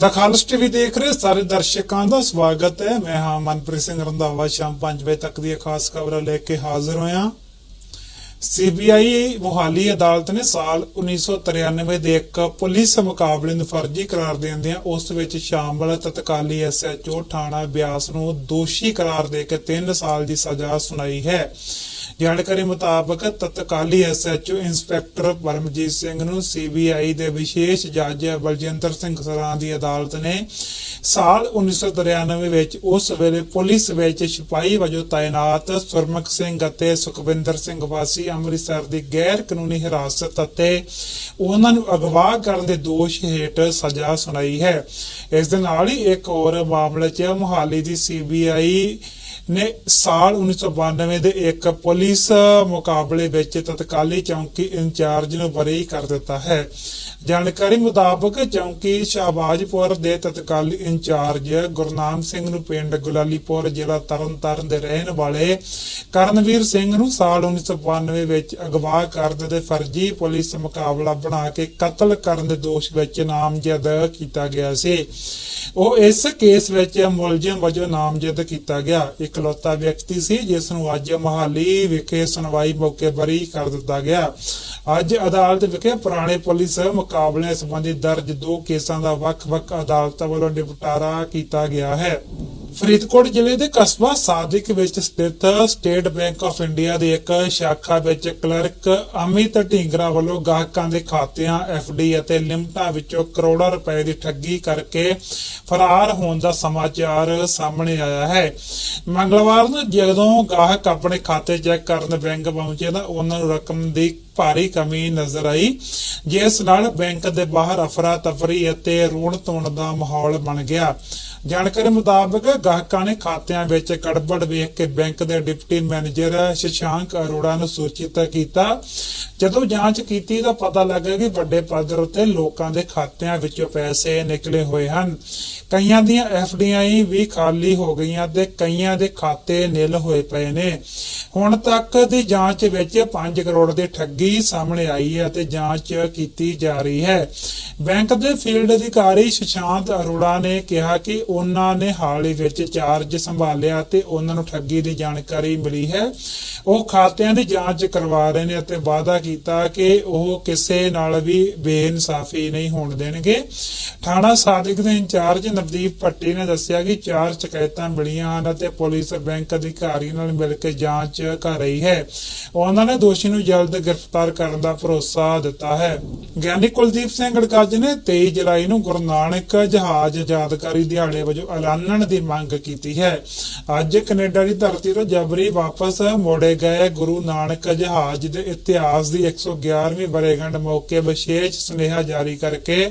ਦਖਾਲਸ TV ਦੇਖ ਰਹੇ ਸਾਰੇ ਦਰਸ਼ਕਾਂ ਦਾ ਸਵਾਗਤ ਹੈ। ਮੈਂ ਹਾਂ ਮਨਪ੍ਰੀਤ ਸਿੰਘ ਰੰਧਾਵਾ, ਸ਼ਾਮ 5 ਵਜੇ ਤੱਕ ਦੀਆਂ ਖਾਸ ਖਬਰਾਂ ਲੈ ਕੇ ਹਾਜ਼ਰ ਹੋਇਆ। ਸੀਬੀਆਈ ਮੁਹਾਲੀ ਅਦਾਲਤ ਨੇ ਸਾਲ 1993 ਦੇ ਇੱਕ ਪੁਲਿਸ ਮੁਕਾਬਲੇ ਨੂੰ ਫਰਜ਼ੀ ਕਰਾਰ ਦੇਂਦਿਆਂ ਉਸ ਵਿੱਚ ਸ਼ਾਮਲ ਤਤਕਾਲੀ ਐਸਐਚਓ ਥਾਣਾ ਬਿਆਸ ਨੂੰ ਦੋਸ਼ੀ ਕਰਾਰ ਦੇ ਕੇ 3 ਸਾਲ ਦੀ ਸਜ਼ਾ ਸੁਣਾਈ ਹੈ। ਜਾਣਕਾਰੀ ਮੁਤਾਬਕ ਤਤਕਾਲੀ ਐਸਐਚਓ ਇੰਸਪੈਕਟਰ ਪਰਮਜੀਤ ਸਿੰਘ ਨੂੰ ਸੀਬੀਆਈ ਦੇ ਵਿਸ਼ੇਸ਼ ਜੱਜ ਬਲਜਿੰਦਰ ਸਿੰਘ ਸਰਾਂ ਦੀ ਅਦਾਲਤ ਨੇ ਸਾਲ 1993 ਵਿੱਚ ਉਸ ਵੇਲੇ ਪੁਲਿਸ ਵਿੱਚ ਸਿਪਾਹੀ ਵਜੋਂ ਤਾਇਨਾਤ ਸੁਰਮੁਖ ਸਿੰਘ ਅਤੇ ਸੁਖਵਿੰਦਰ ਸਿੰਘ ਵਾਸੀ ਅੰਮ੍ਰਿਤਸਰ ਦੀ ਗੈਰ ਕਾਨੂੰਨੀ ਹਿਰਾਸਤ ਅਤੇ ਉਹਨਾਂ ਨੂੰ ਅਗਵਾ ਕਰਨ ਦੇ ਦੋਸ਼ ਹੇਠ ਸਜ਼ਾ ਸੁਣਾਈ ਹੈ। ਇਸ ਦੇ ਨਾਲ ਹੀ ਇੱਕ ਹੋਰ ਮਾਮਲੇ 'ਚ ਮੁਹਾਲੀ ਦੀ ਸੀਬੀਆਈ ਨੇ ਸਾਲ 1992 ਦੇ ਇੱਕ ਪੁਲਿਸ ਮੁਕਾਬਲੇ ਵਿੱਚ ਤਤਕਾਲੀ ਚੌਂਕੀ ਇੰਚਾਰਜ ਨੂੰ ਬਰੀ ਕਰ ਦਿੱਤਾ ਹੈ। ਜਾਣਕਾਰੀ ਮੁਤਾਬਕ ਚੌਂਕੀ ਸ਼ਾਹਬਾਜ਼ਪੁਰ ਦੇ ਤਤਕਾਲੀ ਇੰਚਾਰਜ ਗੁਰਨਾਮ ਸਿੰਘ ਨੂੰ ਪਿੰਡ ਗੁਲਾਲੀਪੁਰ ਜ਼ਿਲ੍ਹਾ ਤਰਨਤਾਰਨ ਦੇ ਰਹਿਣ ਵਾਲੇ ਕਰਨਵੀਰ ਸਿੰਘ ਨੂੰ ਸਾਲ 1992 ਵਿੱਚ ਅਗਵਾ ਕਰਨ ਦੇ ਫਰਜ਼ੀ ਪੁਲਿਸ ਮੁਕਾਬਲਾ ਬਣਾ ਕੇ ਕਤਲ ਕਰਨ ਦੇ ਦੋਸ਼ ਵਿੱਚ ਨਾਮਜ਼ਦ ਕੀਤਾ ਗਿਆ ਸੀ। ਉਹ ਇਸ ਕੇਸ ਵਿੱਚ ਮੁਲਜ਼ਮ ਵਜੋਂ ਨਾਮਜ਼ਦ ਕੀਤਾ ਗਿਆ। ਇਕਲੌਤਾ ਵਿਅਕਤੀ ਸੀ ਜਿਸ ਨੂੰ ਅੱਜ ਮਹਾਲੀ ਵਿਖੇ ਸੁਣਵਾਈ ਮੌਕੇ ਬਰੀ ਕਰ ਦਿੱਤਾ ਗਿਆ। ਅੱਜ ਅਦਾਲਤ ਵਿਖੇ ਪੁਰਾਣੇ ਪੁਲਿਸ ਮੁਕਾਬਲੇ ਸੰਬੰਧੀ ਦਰਜ ਦੋ ਕੇਸਾਂ ਦਾ ਵੱਖ-ਵੱਖ ਅਦਾਲਤਾਂ ਵੱਲੋਂ ਨਿਪਟਾਰਾ ਕੀਤਾ ਗਿਆ ਹੈ। ਫਰੀਦਕੋਟ ਜ਼ਿਲ੍ਹੇ ਦੇ ਕਸਬਾ ਸਾਦਿਕ ਵਿੱਚ ਸਥਿਤ ਸਟੇਟ ਬੈਂਕ ਆਫ ਇੰਡੀਆ ਦੀ ਇੱਕ ਸ਼ਾਖਾ ਵਿੱਚ ਕਲਰਕ ਅਮਿਤ ਢਿੰਗਰਾ ਵੱਲੋਂ ਗਾਹਕਾਂ ਦੇ ਖਾਤਿਆਂ ਡੀ ਅਤੇ ਲਿਮਟਾਂ ਵਿੱਚੋਂ ਕਰੋੜਾਂ ਰੁਪਏ ਦੀ ਠੱਗੀ ਕਰਕੇ ਫਰਾਰ ਹੋਣ ਦਾ ਸਮਾਚਾਰ ਸਾਹਮਣੇ ਆਇਆ ਹੈ। ਮੰਗਲਵਾਰ ਨੂੰ ਜਦੋਂ ਗਾਹਕ ਆਪਣੇ ਖਾਤੇ ਚੈੱਕ ਕਰਨ ਬੈਂਕ ਪਹੁੰਚੇ ਤਾਂ ਉਹਨਾਂ ਨੂੰ ਰਕਮ ਦੀ ਭਾਰੀ ਕਮੀ ਨਜ਼ਰ ਆਈ, ਜਿਸ ਨਾਲ ਬੈਂਕ ਦੇ ਬਾਹਰ ਅਫਰਾ ਤਫਰੀ ਅਤੇ ਰੋਣ ਧੋਣ ਦਾ ਮਾਹੌਲ ਬਣ ਗਿਆ। ਜਾਣਕਾਰੀ ਮੁਤਾਬਕ ਗਾਹਕਾਂ ਨੇ ਖਾਤਿਆਂ ਵਿੱਚ ਗੜਬੜ ਵੇਖ ਕੇ ਬੈਂਕ ਦੇ ਡਿਪਟੀ ਮੈਨੇਜਰ ਸ਼ਸ਼ਾਂਕ ਅਰੋੜਾ ਨੂੰ ਸੂਚਿਤ ਕੀਤਾ। ਜਦੋਂ ਜਾਂਚ ਕੀਤੀ ਤਾਂ ਪਤਾ ਲੱਗਾ ਕਿ ਵੱਡੇ ਪੱਧਰ ਉੱਤੇ ਲੋਕਾਂ ਦੇ ਖਾਤਿਆਂ ਵਿੱਚੋਂ ਪੈਸੇ ਨਿਕਲੇ ਹੋਏ ਹਨ। ਕਈਆਂ ਦੀਆਂ ਐਫਡੀਆਈ ਵੀ ਖਾਲੀ ਹੋ ਗਈਆਂ ਤੇ ਕਈਆਂ ਦੇ ਖਾਤੇ ਨਿਲ ਹੋਏ ਪਏ ਨੇ। ਹੁਣ ਤੱਕ ਦੀ ਜਾਂਚ ਵਿੱਚ 5 ਕਰੋੜ ਦੀ ਠੱਗੀ ਸਾਹਮਣੇ ਆਈ ਹੈ ਅਤੇ ਜਾਂਚ ਕੀਤੀ ਜਾ ਰਹੀ ਹੈ। ਬੈਂਕ ਦੇ ਫੀਲਡ ਅਧਿਕਾਰੀ ਸ਼ਸ਼ਾਂਤ ਅਰੋੜਾ ਨੇ ਕਿਹਾ ਕਿ ਉਹਨਾਂ ਨੇ ਹਾਲ ਹੀ ਵਿੱਚ ਚਾਰਜ ਸੰਭਾਲਿਆ ਤੇ ਉਹਨਾਂ ਨੂੰ ਠੱਗੀ ਦੀ ਜਾਣਕਾਰੀ ਮਿਲੀ ਹੈ। ਉਹ ਖਾਤਿਆਂ ਦੀ ਜਾਂਚ ਕਰਵਾ ਰਹੇ ਨੇ ਅਤੇ ਵਾਅਦਾ ਕੀਤਾ ਕਿ ਉਹ ਕਿਸੇ ਨਾਲ ਵੀ ਬੇਇਨਸਾਫੀ ਨਹੀਂ ਹੋਣ ਦੇਣਗੇ। ਥਾਣਾ ਸਾਦਿਕ ਦੇ ਇੰਚਾਰਜ ਨਵਦੀਪ ਭੱਟੀ ਨੇ ਦੱਸਿਆ ਕਿ ਚਾਰ ਸ਼ਿਕਾਇਤਾਂ ਮਿਲੀਆਂ ਹਨ ਅਤੇ ਪੁਲਿਸ ਬੈਂਕ ਅਧਿਕਾਰੀ ਨਾਲ ਮਿਲ ਕੇ ਜਾਂਚ ਕਰ ਰਹੀ ਹੈ। ਉਹਨਾਂ ਨੇ ਦੋਸ਼ੀ ਨੂੰ ਜਲਦ ਗ੍ਰਿਫਤਾਰ ਕਰਨ ਦਾ ਭਰੋਸਾ ਦਿੱਤਾ ਹੈ। ਗਿਆਨੀ ਕੁਲਦੀਪ ਸਿੰਘ ਗੜਗੱਜ ਨੇ 23 ਜੁਲਾਈ ਨੂੰ ਗੁਰੂ ਨਾਨਕ ਜਹਾਜ਼ ਯਾਦਗਾਰੀ ਦਿਹਾੜੇ ਵਜੋਂ ਐਲਾਨਣ ਦੀ ਮੰਗ ਕੀਤੀ ਹੈ। ਅੱਜ ਕੈਨੇਡਾ ਦੀ ਧਰਤੀ ਤੋਂ ਜਬਰੀ ਵਾਪਸ ਮੋੜੇ ਗਏ ਗੁਰੂ ਨਾਨਕ ਜਹਾਜ਼ ਦੇ ਇਤਿਹਾਸ ਦੀ 111ਵੀਂ ਵਰ੍ਹੇਗੰਢ ਮੌਕੇ ਵਿਸ਼ੇਸ਼ ਸੁਨੇਹਾ ਜਾਰੀ ਕਰਕੇ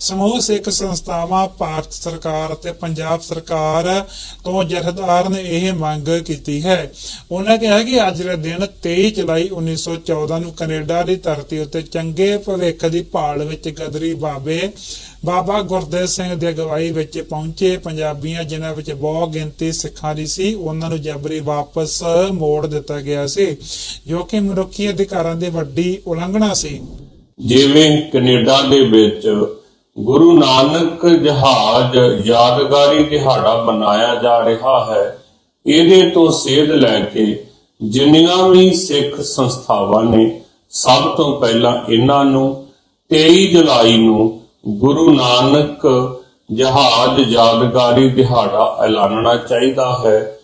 ਸਮੂਹ ਸਿੱਖ ਸੰਸਥਾਵਾਂ, ਭਾਰਤ ਸਰਕਾਰ ਅਤੇ ਪੰਜਾਬ ਸਰਕਾਰ ਤੋਂ ਜਥੇਦਾਰ ਨੇ ਇਹ ਮੰਗ ਕੀਤੀ ਹੈ। ਉਹਨਾਂ ਕਿਹਾ ਕਿ ਅੱਜ ਦੇ ਦਿਨ 23 ਜੁਲਾਈ 1914 ਨੂੰ ਕੈਨੇਡਾ ਦੀ ਧਰਤੀ ਉੱਤੇ ਚੰਗੇ ਭਵਿੱਖ ਦੀ ਭਾਲ ਵਿੱਚ ਗਦਰੀ ਬਾਬੇ, ਬਾਬਾ ਗੁਰਦੇਵ ਸਿੰਘ ਦੀ ਅਗਵਾਈ ਵਿੱਚ ਪਹੁੰਚੇ ਪੰਜਾਬੀਆਂ, ਜਿਨ੍ਹਾਂ ਵਿੱਚ ਬਹੁਤ ਗਿਣਤੀ ਸਿੱਖਾਂ ਦੀ ਸੀ, ਉਹਨਾਂ ਨੂੰ ਜਬਰੀ ਵਾਪਸ ਮੋੜ ਦਿੱਤਾ ਗਿਆ ਸੀ, ਜੋ ਕਿ ਮਨੁੱਖੀ ਅਧਿਕਾਰਾਂ ਦੀ ਵੱਡੀ ਉਲੰਘਣਾ ਸੀ। ਜਿਵੇਂ ਕੈਨੇਡਾ ਦੇ ਵਿੱਚ ਗੁਰੂ ਨਾਨਕ ਜਹਾਜ਼ ਯਾਦਗਾਰੀ ਦਿਹਾੜਾ ਮਨਾਇਆ ਜਾ ਰਿਹਾ ਹੈ। ਇਹਦੇ ਤੋਂ ਸੇਧ ਲੈ ਕੇ ਜਿੰਨੀਆਂ ਵੀ ਸਿੱਖ ਸੰਸਥਾਵਾਂ ਨੇ, ਸਭ ਤੋਂ ਪਹਿਲਾਂ ਇਹਨਾਂ ਨੂੰ 23 ਜੁਲਾਈ ਨੂੰ ਗੁਰੂ ਨਾਨਕ ਜਹਾਜ਼ ਯਾਦਗਾਰੀ ਦਿਹਾੜਾ ਐਲਾਨਣਾ ਚਾਹੀਦਾ ਹੈ।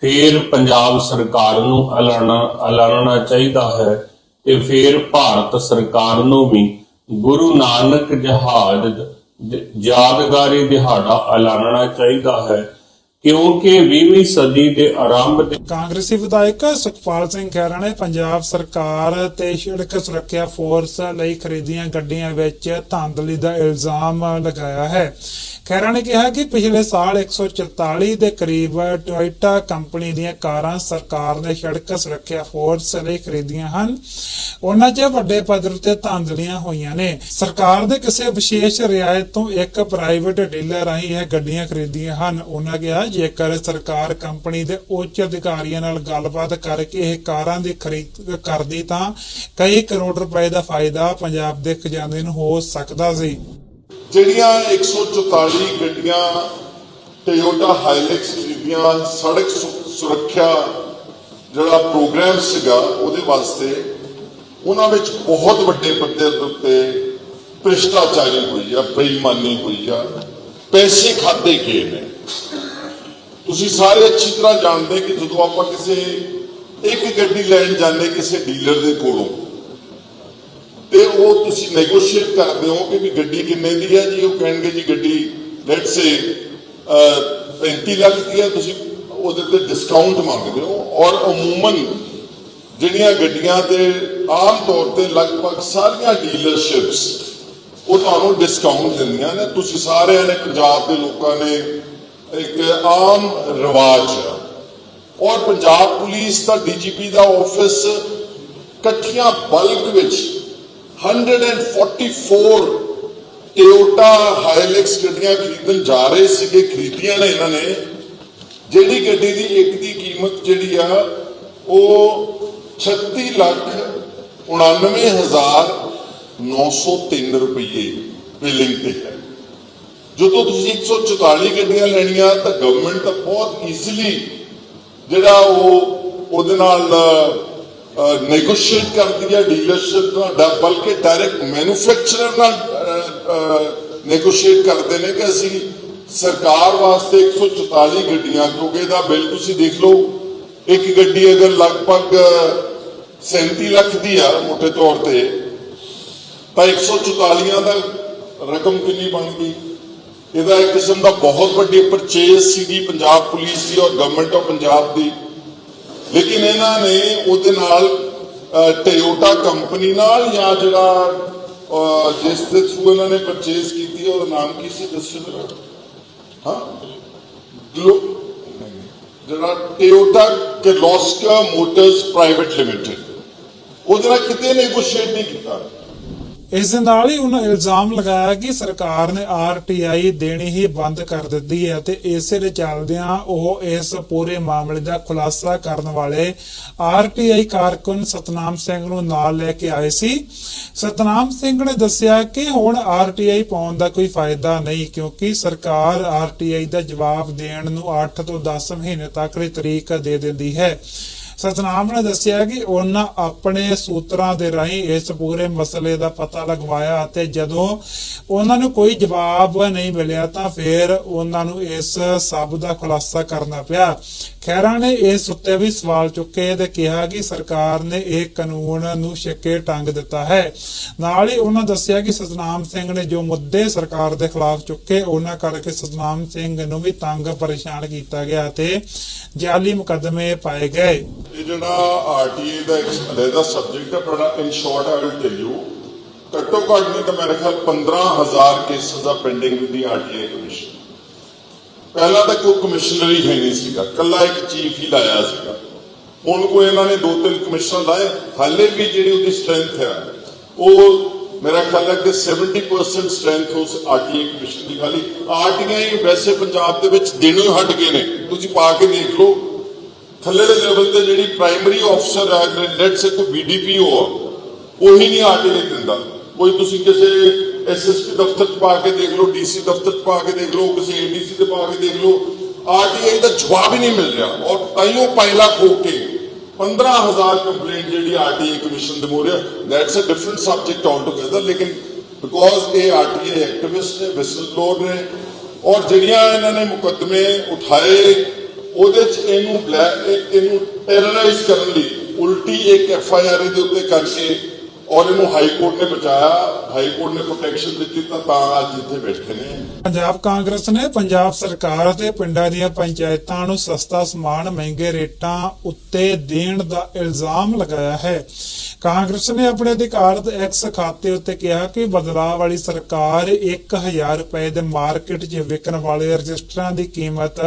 ਫਿਰ ਪੰਜਾਬ ਸਰਕਾਰ ਨੂੰ ਐਲਾਨਣਾ ਐਲਾਨਣਾ ਚਾਹੀਦਾ ਹੈ ਤੇ ਫਿਰ ਭਾਰਤ ਸਰਕਾਰ ਨੂੰ ਵੀ ਗੁਰੂ ਨਾਨਕ ਜਹਾਜ਼ ਯਾਦਗਾਰੀ ਦਿਹਾੜਾ ਐਲਾਨਣਾ ਚਾਹੀਦਾ ਹੈ, ਕਿਉਂਕਿ 20ਵੀਂ ਸਦੀ ਦੇ ਆਰੰਭ ਦੇ ਕਾਂਗਰਸੀ ਵਿਧਾਇਕ ਸੁਖਪਾਲ ਸਿੰਘ ਖਹਿਰਾ ਨੇ ਪੰਜਾਬ ਸਰਕਾਰ ਤੇ ਸੜਕ ਸੁਰੱਖਿਆ ਫੋਰਸ ਲਈ ਖਰੀਦੀਆਂ ਗੱਡੀਆਂ ਵਿੱਚ ਧਾਂਦਲੀ ਦਾ ਇਲਜ਼ਾਮ ਲਗਾਇਆ ਹੈ। ਖਹਿਰਾ ਨੇ ਕਿਹਾ ਕਿ ਪਿਛਲੇ ਸਾਲ 144 ਦੇ ਕਰੀਬ ਟੋਇਟਾ ਕੰਪਨੀ ਦੀਆਂ ਕਾਰਾਂ ਸਰਕਾਰ ਨੇ ਸੜਕ ਸੁਰੱਖਿਆ ਫੋਰਸ ਲਈ ਖਰੀਦੀਆਂ ਹਨ। ਉਹਨਾਂ 'ਚ ਵੱਡੇ ਪੱਧਰ ਤੇ ਧਾਂਦਲੀਆਂ ਹੋਈਆਂ ਨੇ। ਸਰਕਾਰ ਦੇ ਕਿਸੇ ਵਿਸ਼ੇਸ਼ ਰਿਆਇਤ ਤੋਂ ਇੱਕ ਪ੍ਰਾਈਵੇਟ ਡੀਲਰ ਰਾਹੀਂ ਇਹ ਗੱਡੀਆਂ ਖਰੀਦੀਆਂ ਹਨ। ਉਹਨਾਂ ਕਿਹਾ, ਜੇਕਰ ਸਰਕਾਰ ਕੰਪਨੀ ਦੇ ਉੱਚ ਅਧਿਕਾਰੀਆਂ ਨਾਲ ਗੱਲਬਾਤ ਕਰਕੇ ਇਹ ਕਾਰਾਂ ਦੀ ਖਰੀਦ ਕਰਦੀ ਤਾਂ ਕਈ ਕਰੋੜ ਰੁਪਏ ਦਾ ਫਾਇਦਾ ਪੰਜਾਬ ਦੇ ਖਜ਼ਾਨੇ ਨੂੰ ਹੋ ਸਕਦਾ ਸੀ। ਜਿਹੜੀਆਂ 144 ਗੱਡੀਆਂ ਟੋਯੋਟਾ ਹਾਈਲੈਕਸ ਜਿਹੜੀਆਂ ਸੜਕ ਸੁਰੱਖਿਆ ਜਿਹੜਾ ਪ੍ਰੋਗਰਾਮ ਸੀਗਾ ਉਹਦੇ ਵਾਸਤੇ ਉਹਨਾਂ ਵਿੱਚ ਬਹੁਤ ਵੱਡੇ ਪੱਧਰ ਦੇ ਉੱਤੇ ਭ੍ਰਿਸ਼ਟਾਚਾਰੀ ਹੋਈ ਆ, ਬੇਈਮਾਨੀ ਹੋਈ ਆ, ਪੈਸੇ ਖਾਦੇ ਗਏ ਨੇ। ਤੁਸੀਂ ਸਾਰੇ ਅੱਛੀ ਤਰ੍ਹਾਂ ਜਾਣਦੇ ਕਿ ਜਦੋਂ ਆਪਾਂ ਕਿਸੇ ਇੱਕ ਗੱਡੀ ਲੈਣ ਜਾਂਦੇ ਕਿਸੇ ਡੀਲਰ ਦੇ ਕੋਲੋਂ ਤੇ ਉਹ ਤੁਸੀਂ ਨੈਗੋਸ਼ੀਏਟ ਕਰਦੇ ਹੋ ਕਿ ਵੀ ਗੱਡੀ ਕਿੰਨੇ ਦੀ ਹੈ ਜੀ? ਉਹ ਕਹਿਣਗੇ ਜੀ ਗੱਡੀ ਲੈਟ ਸੇ 35 ਲੱਖ ਦੀ ਹੈ, ਤੁਸੀਂ ਉਹਦੇ ਤੇ ਡਿਸਕਾਊਂਟ ਮੰਗਦੇ ਹੋ। ਔਰ ਅਮੂਮਨ ਜਿਹੜੀਆਂ ਗੱਡੀਆਂ ਤੇ ਆਮ ਤੌਰ ਤੇ ਲਗਭਗ ਸਾਰੀਆਂ ਡੀਲਰਸ਼ਿਪਸ ਉਹ ਤੁਹਾਨੂੰ ਡਿਸਕਾਊਂਟ ਦਿੰਦੀਆਂ ਨੇ। ਤੁਸੀਂ ਸਾਰਿਆਂ ਨੇ ਪੰਜਾਬ ਦੇ ਲੋਕਾਂ ਨੇ ਇੱਕ ਆਮ ਰਿਵਾਜ ਹੈ। ਔਰ ਪੰਜਾਬ ਪੁਲਿਸ ਦਾ ਡੀਜੀਪੀ ਦਾ ਆਫਿਸ ਇਕੱਠੀਆਂ ਬਲਕ ਵਿੱਚ 144 ਟੋਯੋਟਾ ਹਾਈਲੈਕਸ ਗੱਡੀਆਂ ਖਰੀਦਣ ਜਾ ਰਹੇ ਸੀਗੇ, ਖਰੀਦੀਆਂ ਨੇ ਇਹਨਾਂ ਨੇ। ਜਿਹੜੀ ਗੱਡੀ ਦੀ ਇੱਕ ਦੀ ਕੀਮਤ ਜਿਹੜੀ ਆ, ਉਹ 36 ਲੱਖ 99903 ਰੁਪਏ ਬਿਲਿੰਗ ਤੇ ਹੈ। ਜਦੋਂ ਤੁਸੀਂ 144 ਗੱਡੀਆਂ ਲੈਣੀਆਂ, ਤਾਂ ਗਵਰਨਮੈਂਟ ਤਾਂ ਬਹੁਤ ਈਜ਼ੀਲੀ ਜਿਹੜਾ ਉਹ ਉਹਦੇ ਨਾਲ ਨੈਗੋਸ਼ੀਏਟ ਕਰਦੀ ਹੈ ਡੀਲਰਸ਼ਿਪ ਨਾਲ ਬਲਕਿ ਡਾਇਰੈਕਟ ਮੈਨੂਫੈਕਚਰਰ ਨਾਲ ਨੈਗੋਸ਼ੀਏਟ ਕਰਦੇ ਨੇ ਕਿ ਅਸੀਂ ਸਰਕਾਰ ਵਾਸਤੇ 144 ਗੱਡੀਆਂ, ਕਿਉਂਕਿ ਇਹਦਾ ਬਿੱਲ ਤੁਸੀਂ ਦੇਖ ਲਓ, ਇੱਕ ਗੱਡੀ ਅਗਰ ਲਗਭਗ 37 ਲੱਖ ਦੀ ਆ ਮੋਟੇ ਤੌਰ ਤੇ, ਤਾਂ 144 ਦਾ ਰਕਮ ਕਿੰਨੀ ਬਣ ਗਈ ਇਹਦਾ ਇੱਕ ਕਿਸਮ ਦਾ ਬਹੁਤ ਵੱਡੀ ਪਰਚੇਸ ਸੀਗੀ ਪੰਜਾਬ ਪੁਲਿਸ ਦੀ ਔਰ ਗਵਰਨਮੈਂਟ ਆਫ ਪੰਜਾਬ ਦੀ। ਲੇਕਿਨ ਇਹਨਾਂ ਨੇ ਉਹਦੇ ਨਾਲ ਟੋਯੋਟਾ ਕੰਪਨੀ ਨਾਲ ਜਾਂ ਜਿਹੜਾ ਅਹ, ਜਿਸ ਦੇ ਥਰੂ ਇਹਨਾਂ ਨੇ ਪਰਚੇਸ ਕੀਤੀ ਹੈ, ਉਹਦਾ ਨਾਮ ਕੀ ਸੀ? ਦੱਸੋ ਜਰਾ। ਹਾਂ? ਗਲੋ ਜਿਹੜਾ Toyota Kirloskar Motors private limited ਉਹਦੇ ਨਾਲ ਕਿਤੇ ਨੈਗੋਸ਼ੀਏਟ ਨਹੀਂ ਕੀਤਾ। ਇਸ ਦੇ ਨਾਲ ਹੀ ਉਹਨਾਂ ਇਲਜ਼ਾਮ ਲਗਾਇਆ ਕਿ ਸਰਕਾਰ ਨੇ ਆਰਟੀਆਈ ਦੇਣੀ ਹੀ ਬੰਦ ਕਰ ਦਿੱਤੀ ਹੈ ਤੇ ਇਸੇ ਦੇ ਚੱਲਦਿਆਂ ਉਹ ਇਸ ਪੂਰੇ ਮਾਮਲੇ ਦਾ ਖੁਲਾਸਾ ਕਰਨ ਵਾਲੇ ਆਰਟੀਆਈ ਕਾਰਕੁਨ ਸਤਨਾਮ ਸਿੰਘ ਨੂੰ ਨਾਲ ਲੈ ਕੇ ਆਏ ਸੀ। ਸਤਨਾਮ ਸਿੰਘ ਨੇ ਦੱਸਿਆ ਕਿ ਹੁਣ ਆਰਟੀਆਈ ਪਾਉਣ ਦਾ ਕੋਈ ਫਾਇਦਾ ਨਹੀਂ ਕਿਉਂਕਿ ਸਰਕਾਰ ਆਰਟੀਆਈ ਦਾ ਜਵਾਬ ਦੇਣ ਨੂੰ 8 ਤੋਂ 10 ਮਹੀਨੇ ਤੱਕ ਦੀ ਤਰੀਕ ਦੇ ਦਿੰਦੀ ਹੈ। ਸਤਨਾਮ ਨੇ ਦੱਸਿਆ ਕਿ ਉਹਨਾਂ ਆਪਣੇ ਸੂਤਰਾਂ ਦੇ ਰਾਹੀਂ ਇਸ ਪੂਰੇ ਮਸਲੇ ਦਾ ਪਤਾ ਲਗਵਾਇਆ ਅਤੇ ਜਦੋਂ ਉਹਨਾਂ ਨੂੰ ਕੋਈ ਜਵਾਬ ਨਹੀਂ ਮਿਲਿਆ ਤਾਂ ਫਿਰ ਉਹਨਾਂ ਨੂੰ ਇਸ ਸਭ ਦਾ ਖੁਲਾਸਾ ਕਰਨਾ ਪਿਆ। ਖੈਰਾ ਨੇ ਇਸ ਉੱਤੇ ਵੀ ਸਵਾਲ ਚੁੱਕੇ ਤੇ ਕਿਹਾ ਕਿ ਸਰਕਾਰ ਨੇ ਇਹ ਕਾਨੂੰਨ ਨੂੰ ਛਿੱਕੇ ਟੰਗ ਦਿੱਤਾ ਹੈ। ਨਾਲ ਹੀ ਉਹਨਾਂ ਦੱਸਿਆ ਕਿ ਸਤਨਾਮ ਸਿੰਘ ਨੇ ਜੋ ਮੁੱਦੇ ਸਰਕਾਰ ਦੇ ਖਿਲਾਫ ਚੁੱਕੇ, ਉਹਨਾਂ ਕਰਕੇ ਸਤਨਾਮ ਸਿੰਘ ਨੂੰ ਵੀ ਤੰਗ ਪਰੇਸ਼ਾਨ ਕੀਤਾ ਗਿਆ ਤੇ ਜਾਲੀ ਮੁਕੱਦਮੇ ਪਾਏ ਗਏ। ਇਹ ਜਿਹੜਾ ਆਰਟੀਏ ਦਾ ਅਲੱਗਾ ਸਬਜੈਕਟ ਹੈ ਬੜਾ in short I will tell you ਘੱਟੋ ਘੱਟ ਨਹੀਂ ਤਾਂ ਮੇਰੇ ਖਿਆਲ 15000 cases the pending with the RTA commission ਪਹਿਲਾਂ ਤਾਂ ਕੋਈ ਕਮਿਸ਼ਨਰ ਹੀ ਹੈ ਨਹੀਂ ਸੀਗਾ, ਕੱਲਾ ਇੱਕ ਚੀਫ ਹੀ ਲਾਇਆ ਸੀਗਾ। ਹੁਣ ਕੋਈ ਇਹਨਾਂ ਨੇ ਦੋ ਤਿੰਨ ਕਮਿਸ਼ਨਰ ਲਾਏ, ਹਾਲੇ ਵੀ ਜਿਹੜੀ ਉਹਦੀ ਸਟਰੈਂਥ ਹੈ, ਉਹ ਮੇਰਾ ਖਿਆਲ ਹੈ ਕਿ 70% ਸਟਰੈਂਥ ਉਸ ਆਰਟੀਏ ਕਮਿਸ਼ਨ ਦੀ ਖਾਲੀ। ਆਰਟੀਆਈ ਵੈਸੇ ਪੰਜਾਬ ਦੇ ਵਿੱਚ ਦਿਨੋਂ ਹਟ ਗਏ ਨੇ, ਤੁਸੀਂ ਪਾ ਕੇ ਦੇਖ ਲਓ। ਥੱਲੇ ਦੇ ਲੈਵਲ ਤੇ ਜਿਹੜੀ ਪ੍ਰਾਇਮਰੀ ਅਫਸਰ ਹੈ ਲੈਟ ਸੇ ਕੋਈ ਬੀਡੀਪੀਓ ਉਹੀ ਨਹੀਂ ਆਰਟੀਏ ਦਿੰਦਾ। ਕੋਈ ਤੁਸੀਂ ਕਿਸੇ ਐਸਐਸਪੀ ਦਫ਼ਤਰ ਚ ਪਾ ਕੇ ਦੇਖ ਲਓ ਡੀਸੀ ਦਫ਼ਤਰ ਚ ਪਾ ਕੇ ਦੇਖ ਲਓ, ਕਿਸੇ ਏਡੀਸੀ ਤੇ ਪਾ ਕੇ ਦੇਖ ਲਓ ਆਰਟੀਆਈ ਦਾ ਜਵਾਬ ਹੀ ਨਹੀਂ ਮਿਲ ਰਿਹਾ। ਔਰ ਤਾਈਓ ਪਾਇਲਾ ਖੋ ਕੇ 15000 ਕੰਪਲੇਂਟ ਜਿਹੜੀ ਆਰਟੀਆਈ ਕਮਿਸ਼ਨ ਦੇ ਮੋਰੇ that's a different subject altogether ਲੇਕਿਨ ਬਿਕੋਜ਼ ਇਹ ਆਰਟੀਆਈ ਐਕਟਿਵਿਸਟ ਨੇ ਵਿਸਲ ਬਲੋਰ ਨੇ, ਔਰ ਜਿਹੜੀਆਂ ਇਹਨਾਂ ਨੇ ਮੁਕੱਦਮੇ ਉਠਾਏ, ਉਹਦੇ ਚ ਇਹਨੂੰ ਬਲੈਕ ਇਹਨੂੰ ਟੈਰਰਾਈਜ਼ ਕਰਨ ਲਈ ਉਲਟੀ ਇੱਕ ਐਫ ਆਈ ਆਰ ਦੇ ਉੱਤੇ ਕਰਕੇ ਔਰ ਇਹਨੂੰ ਹਾਈ ਕੋਰਟ ਨੇ ਬਚਾਇਆ। ਹਾਈ ਕੋਰਟ ਨੇ ਪ੍ਰੋਟੈਕਸ਼ਨ ਦਿੱਤੀ ਤਾਂ ਤਾਂ ਅੱਜ ਇੱਥੇ ਬੈਠੇ ਨੇ। ਪੰਜਾਬ ਕਾਂਗਰਸ ਨੇ ਪੰਜਾਬ ਸਰਕਾਰ ਅਤੇ ਪਿੰਡਾਂ ਦੀਆਂ ਪੰਚਾਇਤਾਂ ਨੂੰ ਸਸਤਾ ਸਮਾਨ ਮਹਿੰਗੇ ਰੇਟਾਂ ਉੱਤੇ ਦੇਣ ਦਾ ਇਲਜ਼ਾਮ ਲਗਾਇਆ ਹੈ। ਕਾਂਗਰਸ ਨੇ ਆਪਣੇ ਅਧਿਕਾਰਤ ਐਕਸ ਖਾਤੇ ਉੱਤੇ ਕਿਹਾ ਕਿ ਬਦਲਾਅ ਵਾਲੀ ਸਰਕਾਰ 1000 ਰੁਪਏ ਦੇ ਮਾਰਕੀਟ 'ਚ ਵਿਕਣ ਵਾਲੇ ਰਜਿਸਟਰਾਂ ਦੀ ਕੀਮਤ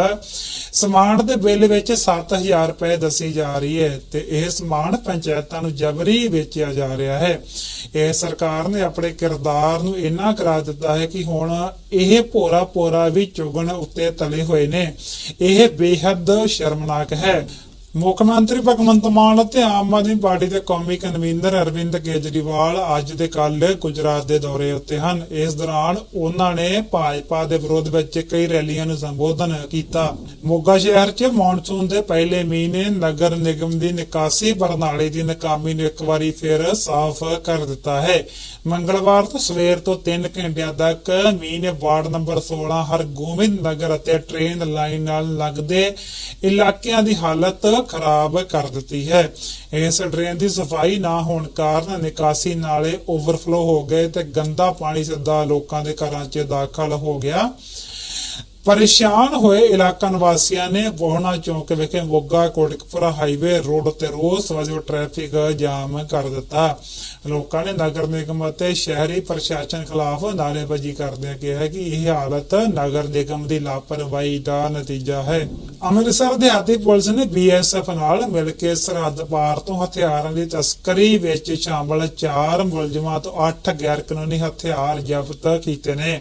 ਸਮਾਨ ਦੇ ਬਿੱਲ ਵਿੱਚ 7000 ਰੁਪਏ ਦੱਸੀ ਜਾ ਰਹੀ ਹੈ ਤੇ ਇਹ ਸਮਾਨ ਪੰਚਾਇਤਾਂ ਨੂੰ ਜਬਰੀ ਵੇਚਿਆ ਜਾ ਰਿਹਾ ਹੈ। ਇਹ ਸਰਕਾਰ ਨੇ ਆਪਣੇ ਕਿਰਦਾਰ ਨੂੰ ਇੰਨਾ ਕਰਾ ਦਿੱਤਾ ਹੈ ਕਿ ਹੁਣ ਇਹ ਭੋਰਾ ਭੋਰਾ ਵੀ ਚੁਗਣ ਉੱਤੇ ਤਲੇ ਹੋਏ ਨੇ। ਇਹ ਬੇਹੱਦ ਸ਼ਰਮਨਾਕ ਹੈ। ਮੁੱਖ ਮੰਤਰੀ ਭਗਵੰਤ ਮਾਨ ਅਤੇ ਆਮ ਆਦਮੀ ਪਾਰਟੀ ਦੇ ਕੌਮੀ ਕਨਵੀਨਰ ਅਰਵਿੰਦ ਕੇਜਰੀਵਾਲ ਅੱਜ ਦੇ ਕੱਲ ਗੁਜਰਾਤ ਦੇ ਦੌਰੇ ਉੱਤੇ ਹਨ। ਇਸ ਦੌਰਾਨ ਉਹਨਾਂ ਨੇ ਭਾਜਪਾ ਦੇ ਵਿਰੋਧ ਵਿੱਚ ਕਈ ਰੈਲੀਆਂ ਨੂੰ ਸੰਬੋਧਨ ਕੀਤਾ। ਮੋਗਾ ਸ਼ਹਿਰ 'ਚ ਮੌਨਸੂਨ ਦੇ ਪਹਿਲੇ ਮੀਂਹ ਨੇ ਨਗਰ ਨਿਗਮ ਦੀ ਨਿਕਾਸੀ ਪ੍ਰਣਾਲੀ ਦੀ ਨਕਾਮੀ ਨੂੰ ਇੱਕ ਵਾਰੀ ਫਿਰ ਸਾਫ਼ ਕਰ ਦਿੱਤਾ ਹੈ। ਮੰਗਲਵਾਰ ਤੋਂ ਸਵੇਰ ਤੋਂ 3 ਘੰਟਿਆਂ ਤੱਕ ਮੀਂਹ ਨੇ ਵਾਰਡ ਨੰਬਰ 16 ਹਰਗੋਬਿੰਦ ਨਗਰ ਅਤੇ ਟ੍ਰੇਨ ਲਾਈਨ ਨਾਲ ਲੱਗਦੇ ਇਲਾਕਿਆਂ ਦੀ ਹਾਲਤ ਖਰਾਬ ਕਰ ਦਿੱਤੀ ਹੈ। ਇਸ ਡਰੇਨ ਦੀ ਸਫ਼ਾਈ ਨਾ ਹੋਣ ਕਾਰਨ ਨਿਕਾਸੀ ਨਾਲੇ ਓਵਰਫਲੋ ਹੋ ਗਏ ਤੇ ਗੰਦਾ ਪਾਣੀ ਸਿੱਧਾ ਲੋਕਾਂ ਦੇ ਘਰਾਂ 'ਚ ਦਾਖਲ ਹੋ ਗਿਆ। ਪਰੇਸ਼ਾਨ ਹੋਏ ਇਲਾਕਾ ਨਿਵਾਸੀਆਂ ਨੇ ਬੋਹਣਾ ਚੌਂਕ ਵਿਖੇ ਮੋਗਾ ਕੋਟਕਪੁਰਾ ਹਾਈਵੇ ਰੋਡ ਤੇ ਰੋਜ਼ ਵਜੋਂ ਟ੍ਰੈਫਿਕ ਜਾਮ ਕਰ ਦਿੱਤਾ। ਲੋਕਾਂ ਨੇ ਨਗਰ ਨਿਗਮ ਅਤੇ ਸ਼ਹਿਰੀ ਪ੍ਰਸ਼ਾਸਨ ਖਿਲਾਫ ਨਾਅਰੇਬਾਜ਼ੀ ਕਰਦਿਆਂ ਕਿਹਾ ਕਿ ਇਹ ਹਾਲਤ ਨਗਰ ਨਿਗਮ ਦੀ ਲਾਪਰਵਾਹੀ ਦਾ ਨਤੀਜਾ ਹੈ। ਅੰਮ੍ਰਿਤਸਰ ਦਿਹਾਤੀ ਪੁਲਿਸ ਨੇ ਬੀਐਸਐਫ ਨਾਲ ਮਿਲ ਕੇ ਸਰਹੱਦ ਪਾਰ ਤੋਂ ਹਥਿਆਰਾਂ ਦੀ ਤਸਕਰੀ ਵਿੱਚ ਸ਼ਾਮਲ 4 ਮੁਲਜ਼ਮਾਂ ਤੋਂ 8 ਗੈਰ ਕਾਨੂੰਨੀ ਹਥਿਆਰ ਜ਼ਬਤ ਕੀਤੇ ਨੇ।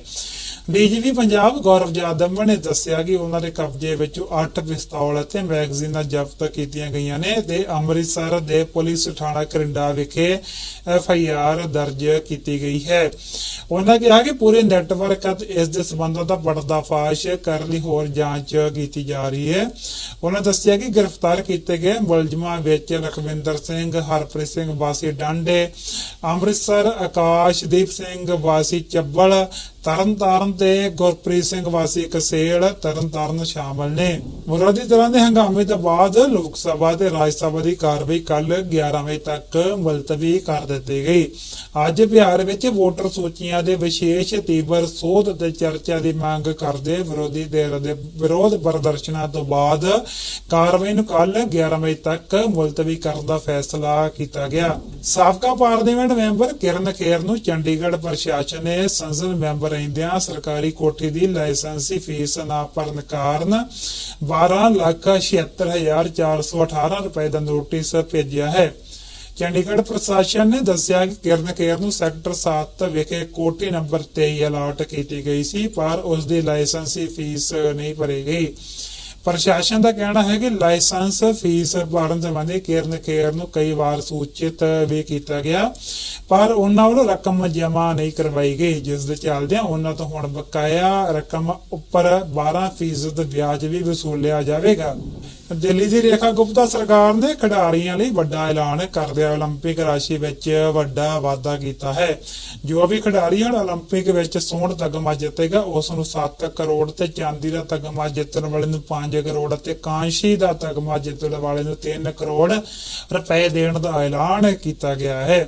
ਡੀਜੀਪੀ ਪੰਜਾਬ ਗੌਰਵ ਜਾਦਵ ਨੇ ਦੱਸਿਆ ਕਿ ਉਹਨਾਂ ਦੇ ਕਬਜ਼ੇ ਵਿੱਚੋਂ 8 ਪਿਸਤੌਲ ਅਤੇ ਮੈਗਜ਼ੀਨਾਂ ਜ਼ਬਤ ਕੀਤੀਆਂ ਗਈਆਂ ਨੇ ਤੇ ਅੰਮ੍ਰਿਤਸਰ ਦੇ ਪੁਲਿਸ ਥਾਣਾ ਕਰਿੰਡਾ ਵਿਖੇ ਐਫ ਆਈ ਆਰ ਦਰਜ ਕੀਤੀ ਗਈ ਹੈ। ਉਹਨਾਂ ਕਿਹਾ ਕਿ ਪੂਰੇ ਨੈਟਵਰਕ ਅਤੇ ਇਸ ਦੇ ਸੰਬੰਧਾਂ ਦਾ ਪਰਦਾਫਾਸ਼ ਕਰਨ ਲਈ ਹੋਰ ਜਾਂਚ ਕੀਤੀ ਜਾ ਰਹੀ ਹੈ। ਉਹਨਾਂ ਦੱਸਿਆ ਕਿ ਗ੍ਰਿਫਤਾਰ ਕੀਤੇ ਗਏ ਮੁਲਜ਼ਮਾਂ ਵਿੱਚ ਲਖਵਿੰਦਰ ਸਿੰਘ, ਹਰਪ੍ਰੀਤ ਸਿੰਘ ਵਾਸੀ ਡਾਂਡੇ, ਅੰਮ੍ਰਿਤਸਰ ਆਕਾਸ਼ਦੀਪ ਸਿੰਘ ਵਾਸੀ ਚੱਬਲ ਤਰਨਤਾਰਨ ਤੇ ਗੁਰਪ੍ਰੀਤ ਸਿੰਘ ਵਾਸੀ ਕਸੇਲ ਤਰਨਤਾਰਨ ਸ਼ਾਮਲ ਨੇ। ਵਿਰੋਧੀ ਤਰ੍ਹਾਂ ਦੇ ਹੰਗਾਮੇ ਤੋਂ ਬਾਅਦ ਲੋਕ ਸਭਾ ਤੇ ਰਾਜ ਸਭਾ ਦੀ ਕਾਰਵਾਈ ਕੱਲ 11 ਵਜੇ ਤੱਕ ਮੁਲਤਵੀ ਕਰ ਦਿੱਤੀ ਗਈ। ਅੱਜ ਬਿਹਾਰ ਵਿੱਚ ਵੋਟਰ ਸੂਚੀਆਂ ਦੇ ਵਿਸ਼ੇਸ਼ ਤੀਬਰ ਸੋਧ ਤੇ ਚਰਚਾ ਦੀ ਮੰਗ ਕਰਦੇ ਵਿਰੋਧੀ ਧਿਰ ਦੇ ਵਿਰੋਧ ਪ੍ਰਦਰਸ਼ਨਾਂ ਤੋਂ ਬਾਅਦ ਕਾਰਵਾਈ ਨੂੰ ਕੱਲ 11 ਵਜੇ ਤੱਕ ਮੁਲਤਵੀ ਕਰਨ ਦਾ ਫੈਸਲਾ ਕੀਤਾ ਗਿਆ। ਸਾਬਕਾ ਪਾਰਲੀਮੈਂਟ ਮੈਂਬਰ ਕਿਰਨ ਖੇਰ ਨੂੰ ਚੰਡੀਗੜ੍ਹ ਪ੍ਰਸ਼ਾਸਨ ਨੇ ਸੰਸਦ ਮੈਂਬਰ ਰਹਿੰਦਿਆਂ ਸਰਕਾਰੀ ਕੋਠੀ ਦੀ ਲਾਇਸੈਂਸੀ ਫੀਸ ਨਾ ਭਰਨ ਕਾਰਨ 1,76,418 ਰੁਪਏ ਦਾ ਨੋਟਿਸ ਭੇਜਿਆ ਹੈ। ਚੰਡੀਗੜ੍ਹ ਪ੍ਰਸ਼ਾਸਨ ਨੇ ਦੱਸਿਆ ਕਿ ਕਿਰਨ ਕੇਰ ਨੂੰ ਸੈਕਟਰ 7 ਵਿਖੇ ਕੋਠੀ ਨੰਬਰ 23 ਅਲਾਟ ਕੀਤੀ ਗਈ ਸੀ ਪਰ ਉਸ ਦੀ ਲਾਇਸੈਂਸੀ ਫੀਸ ਨਹੀਂ ਭਰੀ ਗਈ। ਪ੍ਰਸ਼ਾਸਨ ਦਾ ਕਹਿਣਾ ਹੈ ਕਿ ਲਾਇਸੈਂਸ ਫੀਸ ਭਰਨ ਸੰਬੰਧੀ ਕਿਰਨ ਕੇਰ ਨੂੰ ਕਈ ਵਾਰ ਸੂਚਿਤ ਵੀ ਕੀਤਾ ਗਿਆ, ਪਰ ਉਹਨਾਂ ਵੱਲੋਂ ਰਕਮ ਜਮ੍ਹਾਂ ਨਹੀਂ ਕਰਵਾਈ ਗਈ, ਜਿਸ ਦੇ ਚੱਲਦਿਆਂ ਉਹਨਾਂ ਤੋਂ ਹੁਣ ਬਕਾਇਆ ਰਕਮ ਉੱਪਰ 12% ਵਿਆਜ ਵੀ ਵਸੂਲਿਆ ਜਾਵੇਗਾ। ਦਿੱਲੀ ਦੀ ਰੇਖਾ ਗੁਪਤਾ ਸਰਕਾਰ ਨੇ ਖਿਡਾਰੀਆਂ ਲਈ ਵੱਡਾ ਐਲਾਨ ਕਰਦਿਆਂ 올림픽 ਰਾਸ਼ੀ ਵਿੱਚ ਵੱਡਾ ਵਾਅਦਾ ਕੀਤਾ ਹੈ ਜੋ ਵੀ ਖਿਡਾਰੀ ਹਣ 올림픽 ਵਿੱਚ ਸੋਨ ਤਗਮਾ ਜਿੱਤੇਗਾ ਉਸ ਨੂੰ 7 ਕਰੋੜ ਤੇ ਚਾਂਦੀ ਦਾ ਤਗਮਾ ਜਿੱਤਣ ਵਾਲੇ ਨੂੰ 5 ਕਰੋੜ ਅਤੇ ਕਾਂਸ਼ੀ ਦਾ ਤਗਮਾ ਜਿੱਤਣ ਵਾਲੇ ਨੂੰ 3 ਕਰੋੜ ਰੁਪਏ ਦੇਣ ਦਾ ਐਲਾਨ ਕੀਤਾ ਗਿਆ ਹੈ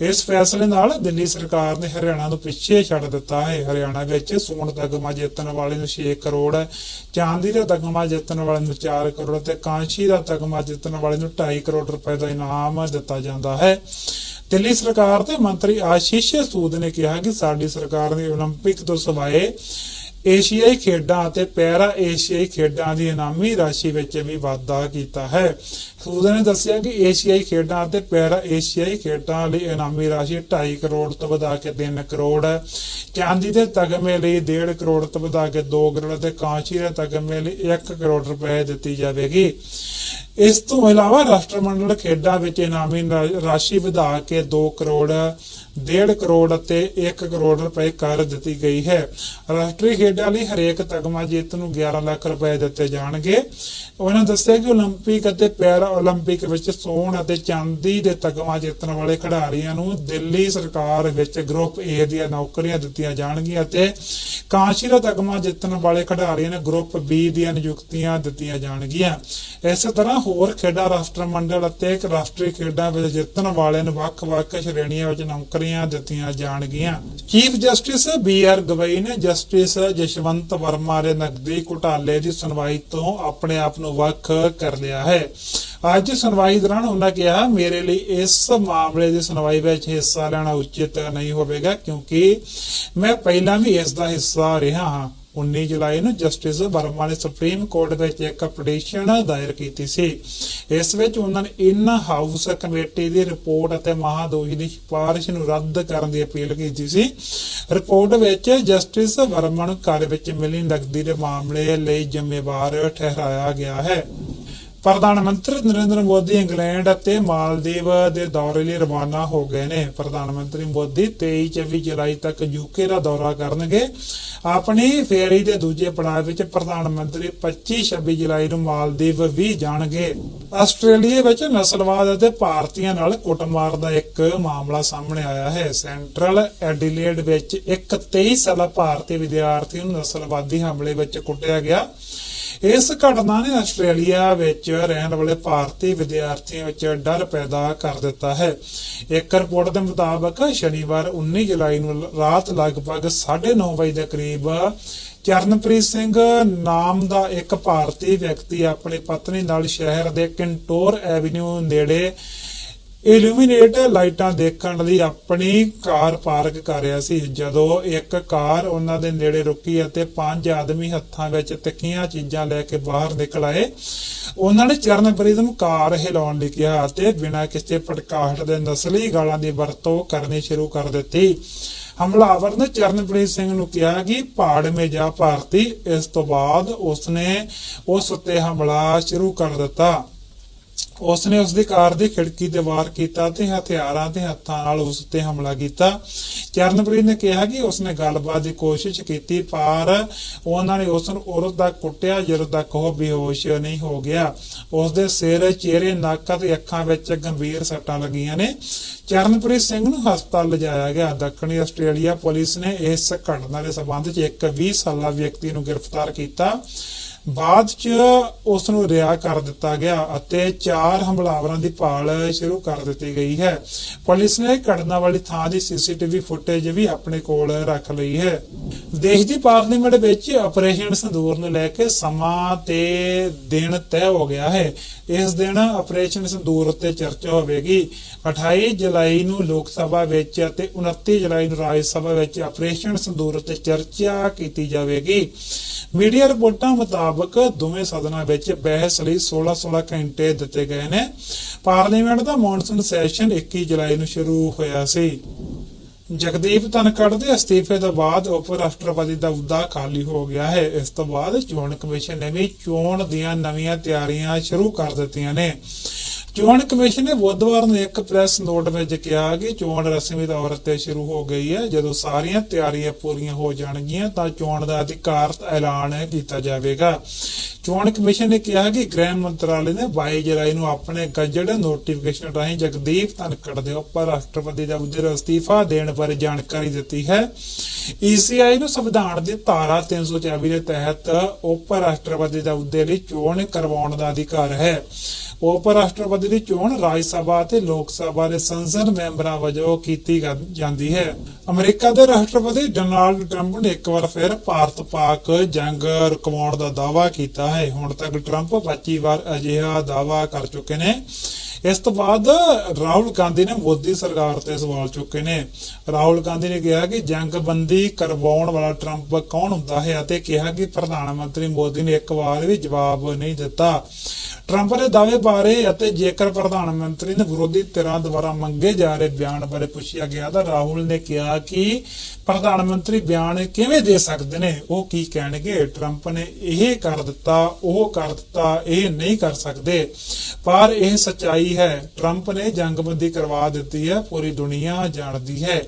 ਇਸ ਫੈਸਲੇ ਨਾਲ ਦਿੱਲੀ ਸਰਕਾਰ ਨੇ ਹਰਿਆਣਾ ਨੂੰ ਪਿੱਛੇ ਛੱਡ ਦਿੱਤਾ ਹੈ ਹਰਿਆਣਾ ਵਿੱਚ ਸੋਨ ਤਗਮਾ ਜਿੱਤਣ ਵਾਲੇ ਨੂੰ 6 ਕਰੋੜ ਚਾਂਦੀ ਦਾ ਤਗਮਾ ਜਿੱਤਣ ਵਾਲੇ ਨੂੰ 4 ਕਰੋੜ ਤੇ ਕਾਂਸ਼ੀ ਦਾ ਤਗਮਾ ਜਿੱਤਣ ਵਾਲੇ ਨੂੰ 2.5 ਕਰੋੜ ਰੁਪਏ ਦਾ ਇਨਾਮ ਦਿੱਤਾ ਜਾਂਦਾ ਹੈ ਦਿੱਲੀ ਸਰਕਾਰ ਦੇ ਮੰਤਰੀ ਆਸ਼ੀਸ਼ ਸੂਦ ਨੇ ਕਿਹਾ ਕਿ ਸਾਡੀ ਸਰਕਾਰ ਨੇ 올림픽 ਤੋਂ ਸਿਵਾਏ ਏਸ਼ੀਆਈ ਖੇਡਾਂ ਅਤੇ ਪੈਰਾ ਏਸ਼ੀਆਈ ਖੇਡਾਂ ਦੀ ਇਨਾਮੀ ਰਾਸ਼ੀ ਵਿੱਚ ਵੀ ਵਾਧਾ ਕੀਤਾ ਹੈ ਸੂਦ ਨੇ ਦੱਸਿਆ ਕਿ ਏਸ਼ੀਆਈ ਖੇਡਾਂ ਅਤੇ ਪੈਰਾ ਏਸ਼ੀਆਈ ਖੇਡਾਂ ਲਈ ਇਨਾਮੀ ਰਾਸ਼ੀ 2.5 ਕਰੋੜ ਤੋਂ ਵਧਾ ਕੇ 3 ਕਰੋੜ ਚਾਂਦੀ ਦੇ ਤਗਮੇ ਲਈ 1.5 ਕਰੋੜ ਤੋਂ ਵਧਾ ਕੇ 2 ਕਰੋੜ ਅਤੇ ਕਾਂਸੀ ਦੇ ਤਗਮੇ ਲਈ 1 ਕਰੋੜ ਰੁਪਏ ਦਿੱਤੀ ਜਾਵੇਗੀ ਇਸ ਤੋਂ ਇਲਾਵਾ ਰਾਸ਼ਟਰਮੰਡਲ ਖੇਡਾਂ ਵਿੱਚ ਇਨਾਮੀ ਰਾ- ਰਾਸ਼ੀ ਵਧਾ ਕੇ 2 ਕਰੋੜ 1.5 ਕਰੋੜ ਅਤੇ 1 ਕਰੋੜ ਰੁਪਏ ਕਰ ਦਿੱਤੀ ਗਈ ਹੈ ਰਾਸ਼ਟਰੀ ਖੇਡਾਂ ਲਈ ਹਰੇਕ ਤਗਮਾ ਜੇਤੂ ਨੂੰ 11 ਲੱਖ ਰੁਪਏ ਦਿੱਤੇ ਜਾਣਗੇ ਉਹਨਾਂ ਦੱਸਿਆ ਕਿ 올림픽 ਅਤੇ ਪੈਰਾ 올림픽 ਵਿੱਚ ਸੋਨ ਅਤੇ ਚਾਂਦੀ ਦੇ ਤਗਮਾ ਜਿੱਤਣ ਵਾਲੇ ਖਿਡਾਰੀਆਂ ਨੂੰ ਦਿੱਲੀ ਸਰਕਾਰ ਵਿੱਚ ਗਰੁੱਪ A ਦੀਆਂ ਨੌਕਰੀਆਂ ਦਿੱਤੀਆਂ ਜਾਣਗੀਆਂ ਅਤੇ ਕਾਂਸ਼ੀ ਦਾ ਤਗਮਾ ਜਿੱਤਣ ਵਾਲੇ ਖਿਡਾਰੀਆਂ ਨੂੰ ਗਰੁੱਪ B ਦੀਆਂ ਨਿਯੁਕਤੀਆਂ ਦਿੱਤੀਆਂ ਜਾਣਗੀਆਂ ਇਸੇ ਤਰ੍ਹਾਂ ਹੋਰ ਖੇਡਾਂ ਰਾਸ਼ਟਰਮੰਡਲ ਅਤੇ ਇੱਕ ਰਾਸ਼ਟਰੀ ਖੇਡਾਂ ਵਿੱਚ ਜਿੱਤਣ ਵਾਲਿਆਂ ਨੂੰ ਵੱਖ-ਵੱਖ ਸ਼੍ਰੇਣੀਆਂ ਵਿੱਚ ਨੌਕਰੀਆਂ ਦਿੱਤੀਆਂ ਜਾਣਗੀਆਂ chief justice B R Gavai ਨੇ ਜਸਟਿਸ ਜਸ਼ਵੰਤ ਵਰਮਾ ਦੇ ਨਕਦੀ ਘੁਟਾਲੇ ਦੀ ਸੁਣਵਾਈ ਤੋਂ ਆਪਣੇ ਆਪ ਨੂੰ ਵੱਖ ਕਰ ਲਿਆ ਹੈ ਅੱਜ ਸੁਣਵਾਈ ਦੌਰਾਨ ਉਹਨਾਂ ਕਿਹਾ, ਮੇਰੇ ਲਈ ਇਸ ਮਾਮਲੇ ਦੀ ਸੁਣਵਾਈ ਵਿੱਚ ਹਿੱਸਾ ਲੈਣਾ ਉਚਿਤ ਨਹੀਂ ਹੋਵੇਗਾ, ਕਿਉਂਕਿ ਮੈਂ ਪਹਿਲਾਂ ਵੀ ਇਸ ਦਾ ਹਿੱਸਾ ਰਿਹਾ ਹਾਂ। 19 ਜੁਲਾਈ ਨੂੰ ਜਸਟਿਸ ਵਰਮਾ ਨੇ ਸੁਪਰੀਮ ਕੋਰਟ ਵਿੱਚ ਇੱਕ ਪਟੀਸ਼ਨ ਦਾਇਰ ਕੀਤੀ ਸੀ। ਇਸ ਵਿੱਚ ਉਹਨਾਂ ਨੇ ਇਨ ਹਾਊਸ ਕਮੇਟੀ ਦੀ ਰਿਪੋਰਟ ਅਤੇ ਮਹਾਦੋਸ਼ ਦੀ ਸਿਫਾਰਿਸ਼ ਨੂੰ ਰੱਦ ਕਰਨ ਦੀ ਅਪੀਲ ਕੀਤੀ ਸੀ। ਰਿਪੋਰਟ ਵਿੱਚ ਜਸਟਿਸ ਵਰਮਾ ਨੂੰ ਘਰ ਵਿੱਚ ਮਿਲੀ ਨਕਦੀ ਦੇ ਮਾਮਲੇ ਲਈ ਜ਼ਿੰਮੇਵਾਰ ਠਹਿਰਾਇਆ ਗਿਆ ਹੈ। ਪ੍ਰਧਾਨ ਮੰਤਰੀ ਨਰਿੰਦਰ ਮੋਦੀ ਇੰਗਲੈਂਡ ਅਤੇ ਮਾਲਦੀਵ ਦੇ ਦੌਰੇ ਲਈ ਰਵਾਨਾ ਹੋ ਗਏ ਨੇ। ਪ੍ਰਧਾਨ ਮੰਤਰੀ ਮੋਦੀ 23-24 ਜੁਲਾਈ ਤੱਕ ਯੂਕੇ ਦਾ ਦੌਰਾ ਕਰਨਗੇ। ਆਪਣੀ ਫੇਰੀ ਦੇ ਦੂਜੇ ਪੜਾਅ ਵਿੱਚ ਪ੍ਰਧਾਨ ਮੰਤਰੀ 25-26 ਜੁਲਾਈ ਨੂੰ ਮਾਲਦੀਵ ਵੀ ਜਾਣਗੇ। ਆਸਟ੍ਰੇਲੀਆ ਵਿੱਚ ਨਸਲਵਾਦ ਅਤੇ ਭਾਰਤੀਆਂ ਨਾਲ ਕੁੱਟਮਾਰ ਦਾ ਇੱਕ ਮਾਮਲਾ ਸਾਹਮਣੇ ਆਇਆ ਹੈ। ਸੈਂਟਰਲ ਐਡੀਲੇਡ ਵਿੱਚ ਇੱਕ 23 ਸਾਲਾ ਭਾਰਤੀ ਵਿਦਿਆਰਥੀ ਨੂੰ ਨਸਲਵਾਦੀ ਹਮਲੇ ਵਿੱਚ ਕੁੱਟਿਆ ਗਿਆ। ਇਸ ਘਟਨਾ ਨੇ ਆਸਟ੍ਰੇਲੀਆ ਵਿੱਚ ਰਹਿਣ ਵਾਲੇ ਭਾਰਤੀ ਵਿਦਿਆਰਥੀਆਂ ਵਿੱਚ ਡਰ ਪੈਦਾ ਕਰ ਦਿੱਤਾ ਹੈ। ਇੱਕ ਰਿਪੋਰਟ ਦੇ ਮੁਤਾਬਕ ਸ਼ਨੀਵਾਰ 19 ਜੁਲਾਈ ਨੂੰ ਰਾਤ ਲਗਭਗ 9:30 ਵਜੇ ਦੇ ਕਰੀਬ ਚਰਨਪ੍ਰੀਤ ਸਿੰਘ ਨਾਮ ਦਾ ਇੱਕ ਭਾਰਤੀ ਵਿਅਕਤੀ ਆਪਣੀ ਪਤਨੀ ਨਾਲ ਸ਼ਹਿਰ ਦੇ ਕਿੰਟੋਰ ਐਵਨਿਊ ਨੇੜੇ ਇਲੂਮੀਨੇਟ ਲਾਈਟਾਂ ਦੇਖਣ ਲਈ ਆਪਣੀ ਕਾਰ ਪਾਰਕ ਕਰ ਰਿਹਾ ਸੀ। ਜਦੋਂ ਇੱਕ ਕਾਰ ਉਹਨਾਂ ਦੇ ਨੇੜੇ ਰੁਕੀ ਅਤੇ ਪੰਜ ਆਦਮੀ ਹੱਥਾਂ ਵਿੱਚ ਤਿੱਖੀਆਂ ਚੀਜ਼ਾਂ ਲੈ ਕੇ ਬਾਹਰ ਨਿਕਲ ਆਏ, ਉਹਨਾਂ ਨੇ ਚਰਨਪ੍ਰੀਤ ਨੂੰ ਕਾਰ ਹਿਲਾਉਣ ਲਈ ਕਿਹਾ ਅਤੇ ਬਿਨਾਂ ਕਿਸੇ ਪਟਕਾਹਟ ਦੇ ਨਸਲੀ ਗਾਲਾਂ ਦੀ ਵਰਤੋਂ ਕਰਨੀ ਸ਼ੁਰੂ ਕਰ ਦਿੱਤੀ। ਹਮਲਾਵਰ ਨੇ ਚਰਨਪ੍ਰੀਤ ਸਿੰਘ ਨੂੰ ਕਿਹਾ ਕਿ ਪਹਾੜ ਮੇ ਜਾ ਭਾਰਤੀ। ਇਸ ਤੋਂ ਬਾਅਦ ਉਸਨੇ ਉਸ ਉੱਤੇ ਹਮਲਾ ਸ਼ੁਰੂ ਕਰ ਦਿੱਤਾ। ਉਸਨੇ ਉਸ ਦੀ ਕਾਰ ਦੀ ਖਿੜਕੀ ਤੇ ਵਾਰ ਕੀਤਾ ਤੇ ਹਥਿਆਰਾਂ ਤੇ ਹੱਥਾਂ ਨਾਲ ਉਸ ਤੇ ਹਮਲਾ ਕੀਤਾ। ਚਰਨਪ੍ਰੀਤ ਨੇ ਕਿਹਾ ਕਿ ਉਸਨੇ ਗੱਲਬਾਤ ਦੀ ਕੋਸ਼ਿਸ਼ ਕੀਤੀ, ਪਰ ਉਹਨਾਂ ਨੇ ਉਸ ਨੂੰ ਉਰਤ ਤੱਕ ਕੁੱਟਿਆ, ਜਦੋਂ ਤੱਕ ਉਹ ਬੇਹੋਸ਼ ਨਹੀਂ ਹੋ ਗਿਆ। ਉਸ ਦੇ ਸਿਰ, ਚਿਹਰੇ, ਨੱਕ ਅਤੇ ਅੱਖਾਂ ਵਿੱਚ ਗੰਭੀਰ ਸੱਟਾਂ ਲੱਗੀਆਂ ਨੇ। ਚਰਨਪ੍ਰੀਤ ਸਿੰਘ ਨੂੰ ਹਸਪਤਾਲ ਲਿਜਾਇਆ ਗਿਆ। ਦੱਖਣੀ ਆਸਟ੍ਰੇਲੀਆ ਪੁਲਿਸ ਨੇ ਇਸ ਘਟਨਾ ਦੇ ਸਬੰਧ ਵਿੱਚ ਇੱਕ 20 ਸਾਲਾ ਵਿਅਕਤੀ ਨੂੰ ਗ੍ਰਿਫਤਾਰ ਕੀਤਾ। ਬਾਅਦ ਚ ਉਸ ਨੂੰ ਰਿਹਾ ਕਰ ਦਿੱਤਾ ਗਿਆ ਅਤੇ ਚਾਰ ਹਮਲਾਵਰਾਂ ਦੀ ਭਾਲ ਸ਼ੁਰੂ ਕਰ ਦਿੱਤੀ ਗਈ ਹੈ। ਪੁਲਿਸ ਨੇ ਘਟਨਾ ਵਾਲੀ ਥਾਂ ਦੀ ਸੀਸੀਟੀਵੀ ਫੁਟੇਜ ਵੀ ਆਪਣੇ ਕੋਲ ਰੱਖ ਲਈ ਹੈ। ਦੇਸ਼ ਦੀ ਪਾਰਲੀਮੈਂਟ ਵਿੱਚ ਆਪਰੇਸ਼ਨ ਸੰਦੂਰ ਨੂੰ ਲੈ ਕੇ ਸਮਾਂ ਤੇ ਦਿਨ ਤੈਅ ਹੋ ਗਿਆ ਹੈ। ਇਸ ਦਿਨ ਆਪਰੇਸ਼ਨ ਸੰਦੂਰ ਉੱਤੇ ਚਰਚਾ ਹੋਵੇਗੀ। 28 ਜੁਲਾਈ ਨੂੰ ਲੋਕ ਸਭਾ ਵਿੱਚ ਅਤੇ 29 ਜੁਲਾਈ ਨੂੰ ਰਾਜ ਸਭਾ ਵਿੱਚ ਆਪਰੇਸ਼ਨ ਸੰਦੂਰ ਉੱਤੇ ਚਰਚਾ ਕੀਤੀ ਜਾਵੇਗੀ। ਮੀਡੀਆ ਰਿਪੋਰਟਾਂ ਮੁਤਾਬਕ ਦੋਵੇਂ ਸਦਨਾਂ ਵਿੱਚ ਬਹਿਸ ਲਈ 16-16 ਘੰਟੇ ਦਿੱਤੇ ਗਏ ਨੇ। ਪਾਰਲੀਮੈਂਟ ਦਾ ਮੌਨਸੂਨ ਸੈਸ਼ਨ 21 ਜੁਲਾਈ ਨੂੰ ਸ਼ੁਰੂ ਹੋਇਆ ਸੀ। ਜਗਦੀਪ ਧਨਕੜ ਦੇ ਅਸਤੀਫੇ ਤੋਂ ਬਾਅਦ ਉਪ ਰਾਸ਼ਟਰਪਤੀ ਦਾ ਅਹੁਦਾ ਖਾਲੀ ਹੋ ਗਿਆ ਹੈ। ਇਸ ਤੋਂ ਬਾਅਦ ਚੋਣ ਕਮਿਸ਼ਨ ਨੇ ਵੀ ਚੋਣ ਦੀਆਂ ਨਵੀਆਂ ਤਿਆਰੀਆਂ ਸ਼ੁਰੂ ਕਰ ਦਿੱਤੀਆਂ ਨੇ। ਚੋਣ ਕਮਿਸ਼ਨ ਨੇ ਬੁੱਧਵਾਰ ਨੂੰ ਇੱਕ ਪ੍ਰੈਸ ਨੋਟ ਵਿੱਚ ਕਿਹਾ ਕਿ ਚੋਣ ਰਸਮੀ ਤੌਰ ਤੇ ਸ਼ੁਰੂ ਹੋ ਗਈ ਹੈ। ਜਦੋਂ ਸਾਰੀਆਂ ਤਿਆਰੀਆਂ ਪੂਰੀਆਂ ਹੋ ਜਾਣਗੀਆਂ ਤਾਂ ਚੋਣ ਦਾ ਅਧਿਕਾਰਤ ਐਲਾਨ ਕੀਤਾ ਜਾਵੇਗਾ। ਚੋਣ ਕਮਿਸ਼ਨ ਨੇ ਕਿਹਾ ਕਿ ਗ੍ਰਹਿ ਮੰਤਰਾਲੇ ਨੇ 22 ਜੁਲਾਈ ਨੂੰ ਆਪਣੇ ਗਜਟ ਨੋਟੀਫਿਕੇਸ਼ਨ ਰਾਹੀਂ ਜਗਦੀਪ ਧਨਕੜ ਦੇ ਉਪ ਰਾਸ਼ਟਰਪਤੀ ਦਾ ਅਹੁਦੇ ਅਸਤੀਫਾ ਦੇਣ ਬਾਰੇ ਜਾਣਕਾਰੀ ਦਿੱਤੀ ਹੈ। ECI ਨੂੰ ਸੰਵਿਧਾਨ ਦੀ ਧਾਰਾ 324 ਦੇ ਤਹਿਤ ਉਪ ਰਾਸ਼ਟਰਪਤੀ ਦਾ ਅਹੁਦੇ ਲਈ ਚੋਣ ਕਰਵਾਉਣ ਦਾ ਅਧਿਕਾਰ ਹੈ। ਉਪ ਰਾਸ਼ਟਰਪਤੀ ਦੀ ਚੋਣ ਰਾਜ ਸਭਾ ਅਤੇ ਲੋਕ ਸਭਾ ਦੇ ਸੰਸਦ ਮੈਂਬਰਾਂ ਵਜੋਂ ਕੀਤੀ ਜਾਂਦੀ ਹੈ। ਅਮਰੀਕਾ ਦੇ ਰਾਸ਼ਟਰਪਤੀ ਡੋਨਾਲਡ ਟਰੰਪ ਨੇ ਇੱਕ ਵਾਰ ਫਿਰ ਭਾਰਤ ਪਾਕ ਜੰਗ ਰੁਕਵਾਉਣ ਦਾ ਦਾਅਵਾ ਕੀਤਾ ਹੈ। ਹੁਣ ਤੱਕ ਟਰੰਪ 25 ਵਾਰ ਅਜਿਹਾ ਦਾਅਵਾ ਕਰ ਚੁੱਕੇ ਨੇ। ਇਸ ਤੋਂ ਬਾਅਦ ਰਾਹੁਲ ਗਾਂਧੀ ਨੇ ਮੋਦੀ ਸਰਕਾਰ ਤੇ ਸਵਾਲ ਚੁੱਕੇ ਨੇ। ਰਾਹੁਲ ਗਾਂਧੀ ਨੇ ਕਿਹਾ ਕਿ ਜੰਗਬੰਦੀ ਕਰਵਾਉਣ ਵਾਲਾ ਟਰੰਪ ਕੌਣ ਹੁੰਦਾ ਹੈ ਅਤੇ ਕਿਹਾ ਕਿ ਪ੍ਰਧਾਨ ਮੰਤਰੀ ਮੋਦੀ ਨੇ ਇੱਕ ਵਾਰ ਵੀ ਜਵਾਬ ਨਹੀਂ ਦਿੱਤਾ। ਟਰੰਪ ਦੇ ਦਾਅਵੇ ਬਾਰੇ ਅਤੇ ਜੇਕਰ ਪ੍ਰਧਾਨ ਮੰਤਰੀ ਨੇ ਵਿਰੋਧੀ ਧਿਰਾਂ ਦੁਆਰਾ ਮੰਗੇ ਜਾ ਰਹੇ ਬਿਆਨ ਬਾਰੇ ਪੁੱਛਿਆ ਗਿਆ ਤਾਂ ਰਾਹੁਲ ਨੇ ਕਿਹਾ ਕਿ ਪ੍ਰਧਾਨ ਮੰਤਰੀ ਬਿਆਨ ਕਿਵੇਂ ਦੇ ਸਕਦੇ ਨੇ? ਉਹ ਕੀ ਕਹਿਣਗੇ? ਟਰੰਪ ਨੇ ਇਹ ਕਰ ਦਿੱਤਾ, ਉਹ ਕਰ ਦਿੱਤਾ, ਇਹ ਨਹੀਂ ਕਰ ਸਕਦੇ। ਪਰ ਇਹ ਸਚਾਈ ਹੈ ਟਰੰਪ ਨੇ ਜੰਗਬੰਦੀ ਕਰਵਾ ਦਿੱਤੀ ਹੈ, ਪੂਰੀ ਦੁਨੀਆ ਜਾਣਦੀ ਹੈ।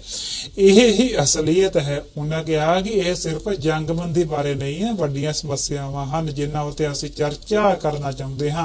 ਇਹ ਹੀ ਅਸਲੀਅਤ ਹੈ। ਉਹਨਾਂ ਕਿਹਾ ਕਿ ਇਹ ਸਿਰਫ ਜੰਗਬੰਦੀ ਬਾਰੇ ਨਹੀਂ ਹੈ, ਵੱਡੀਆਂ ਸਮੱਸਿਆਵਾਂ ਹਨ ਜਿਨ੍ਹਾਂ ਉਤੇ ਅਸੀਂ ਚਰਚਾ ਕਰਨਾ ਚਾਹੁੰਦੇ ਹਾਂ।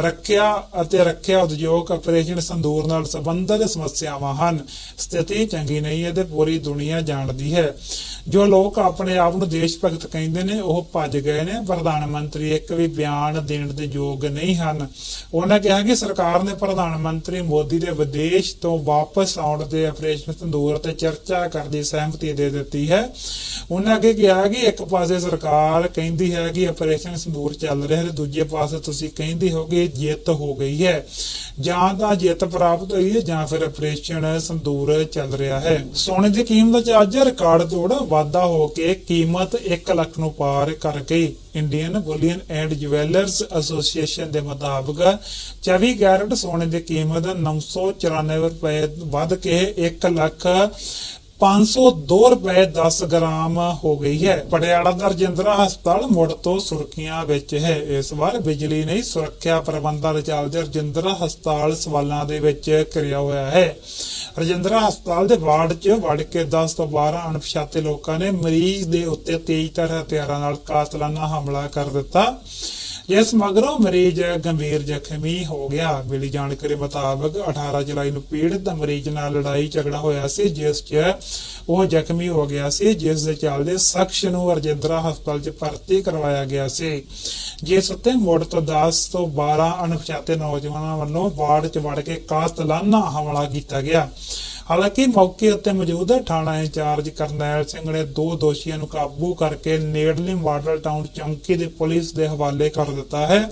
ਰੱਖਿਆ ਅਤੇ ਰੱਖਿਆ ਉਦਯੋਗ ਆਪਰੇਸ਼ਨ ਸੰਦੂਰ ਨਾਲ ਸੰਬੰਧਿਤ ਸਮੱਸਿਆਵਾਂ ਹਨ। ਸਥਿਤੀ ਚੰਗੀ ਨਹੀਂ ਹੈ ਤੇ ਪੂਰੀ ਦੁਨੀਆ ਜਾਣਦੀ ਹੈ। ਜੋ ਲੋਕ ਆਪਣੇ ਆਪ ਨੂੰ ਦੇਸ਼ ਭਗਤ ਕਹਿੰਦੇ ਨੇ, ਉਹ ਭੱਜ ਗਏ ਨੇ। ਪ੍ਰਧਾਨ ਮੰਤਰੀ ਇੱਕ ਵੀ ਬਿਆਨ ਦੇਣ ਦੇ ਯੋਗ ਨਹੀਂ ਹਨ। ਉਹਨਾਂ ਕਿਹਾ ਕਿ ਸਰਕਾਰ ਨੇ ਪ੍ਰਧਾਨ ਮੰਤਰੀ ਮੋਦੀ ਦੇ ਵਿਦੇਸ਼ ਤੋਂ ਵਾਪਸ ਆਉਣ ਦੇ ਆਪਰੇਸ਼ਨ ਸੰਦੂਰ ਤੇ ਚਰਚਾ ਕਰਨ ਦੀ ਸਹਿਮਤੀ ਦੇ ਦਿੱਤੀ ਹੈ। ਉਹਨਾਂ ਅੱਗੇ ਕਿਹਾ ਕਿ ਇੱਕ ਪਾਸੇ ਸਰਕਾਰ ਕਹਿੰਦੀ ਹੈ ਕਿ ਆਪਰੇਸ਼ਨ ਸੰਦੂਰ ਚੱਲ ਰਿਹਾ ਹੈ ਤੇ ਦੂਜੇ ਪਾਸੇ ਤੁਸੀਂ ਕਹਿੰਦੀ ਹੋਗੇ ਕਿ ਜਿੱਤ ਹੋ ਗਈ ਹੈ। ਜਾਂ ਤਾਂ ਜਿੱਤ ਪ੍ਰਾਪਤ ਹੋਈ ਹੈ, ਜਾਂ ਫਿਰ ਆਪਰੇਸ਼ਨ ਸੰਦੂਰ ਚੱਲ ਰਿਹਾ ਹੈ। ਸੋਨੇ ਦੀ ਕੀਮਤ 'ਚ ਅੱਜ ਰਿਕਾਰਡ ਤੋੜ ਵਾਧਾ ਹੋ ਕੇ ਕੀਮਤ 1 ਲੱਖ ਨੂੰ ਪਾਰ ਕਰ ਗਈ। Indian bullion and jewellers association ਦੇ ਮੁਤਾਬਕ 24 ਕੈਰਟ ਸੋਨੇ ਦੀ ਕੀਮਤ 994 ਰੁਪਏ ਵੱਧ ਕੇ 1 ਲੱਖ 502 ਰੁਪਏ 10 ਗ੍ਰਾਮ ਹੋ ਗਈ ਹੈ। ਪਟਿਆਲਾ ਦਾ ਰਜਿੰਦਰਾ ਹਸਪਤਾਲ ਮੁੜ ਤੋਂ ਸੁਰਖੀਆਂ ਵਿੱਚ ਹੈ। ਇਸ ਵਾਰ ਬਿਜਲੀ ਨਹੀਂ, ਸੁਰੱਖਿਆ ਪ੍ਰਬੰਧਾਂ ਦੇ ਚੱਲਦੇ ਰਜਿੰਦਰਾ ਹਸਪਤਾਲ ਸਵਾਲਾਂ ਦੇ ਵਿੱਚ ਘਿਰਿਆ ਹੋਇਆ ਹੈ। ਰਜਿੰਦਰਾ ਹਸਪਤਾਲ ਦੇ ਵਾਰਡ 'ਚ ਵੜ ਕੇ 10 ਤੋਂ 12 ਅਣਪਛਾਤੇ ਲੋਕਾਂ ਨੇ ਮਰੀਜ਼ ਦੇ ਉੱਤੇ ਤੇਜ਼ ਤਰ ਹਥਿਆਰਾਂ ਨਾਲ ਕਾਤਲਾਨਾ ਹਮਲਾ ਕਰ ਦਿੱਤਾ। ਜਿਸ ਮਗਰੋਂ ਮਰੀਜ਼ ਗੰਭੀਰ ਜ਼ਖਮੀ ਹੋ ਗਿਆ। ਮਿਲੀ ਜਾਣਕਾਰੀ ਮੁਤਾਬਕ 18 ਜੁਲਾਈ ਨੂੰ ਪੀੜਤ ਮਰੀਜ਼ ਨਾਲ ਲੜਾਈ ਝਗੜਾ ਹੋਇਆ ਸੀ, ਜਿਸ 'ਚ ਉਹ ਜ਼ਖਮੀ ਹੋ ਗਿਆ ਸੀ, ਜਿਸ ਦੇ ਚੱਲਦੇ ਸ਼ਖਸ ਨੂੰ ਰਜਿੰਦਰਾ ਹਸਪਤਾਲ 'ਚ ਭਰਤੀ ਕਰਵਾਇਆ ਗਿਆ ਸੀ। ਜਿਸ ਉੱਤੇ ਮੁੜ ਤੋਂ 10 ਤੋਂ 12 ਅਣਪਛਾਤੇ ਨੌਜਵਾਨਾਂ ਵੱਲੋਂ ਵਾਰਡ 'ਚ ਵੜ ਕੇ ਕਾਤਲਾਨਾ ਹਮਲਾ ਕੀਤਾ ਗਿਆ। ਹਾਲਾਂਕਿ ਮੌਕੇ ਉੱਤੇ ਮੌਜੂਦ ਥਾਣਾ ਇੰਚਾਰਜ ਕਰਨੈਲ ਸਿੰਘ ਨੇ ਦੋ ਦੋਸ਼ੀਆਂ ਨੂੰ ਕਾਬੂ ਕਰਕੇ ਨੇੜਲੇ ਮਾਡਲ ਟਾਊਨ ਚੌਂਕੀ ਦੇ ਪੁਲਿਸ ਦੇ ਹਵਾਲੇ ਕਰ ਦਿੱਤਾ ਹੈ।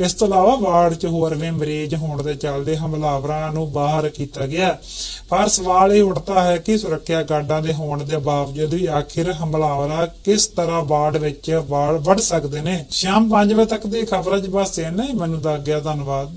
ਇਸ ਤੋਂ ਇਲਾਵਾ ਵਾਰਡ 'ਚ ਹੋਰ ਵੀ ਮਰੀਜ਼ ਹੋਣ ਦੇ ਚੱਲਦੇ ਹਮਲਾਵਰਾਂ ਨੂੰ ਬਾਹਰ ਕੀਤਾ ਗਿਆ ਪਰ ਸਵਾਲ ਇਹ ਉੱਠਦਾ ਹੈ ਕਿ ਸੁਰੱਖਿਆ ਗਾਰਡਾਂ ਦੇ ਹੋਣ ਦੇ ਬਾਵਜੂਦ ਵੀ ਆਖਿਰ ਹਮਲਾਵਰਾਂ ਕਿਸ ਤਰ੍ਹਾਂ ਵਾਰਡ ਵਿੱਚ ਵਾੜ ਵੜ ਸਕਦੇ ਨੇ? ਸ਼ਾਮ 5 ਵਜੇ ਤੱਕ ਦੀ ਖਬਰਾਂ 'ਚ ਬਸ ਇੰਨਾ ਹੀ। ਮੈਨੂੰ ਦੱਸ ਗਿਆ ਧੰਨਵਾਦ।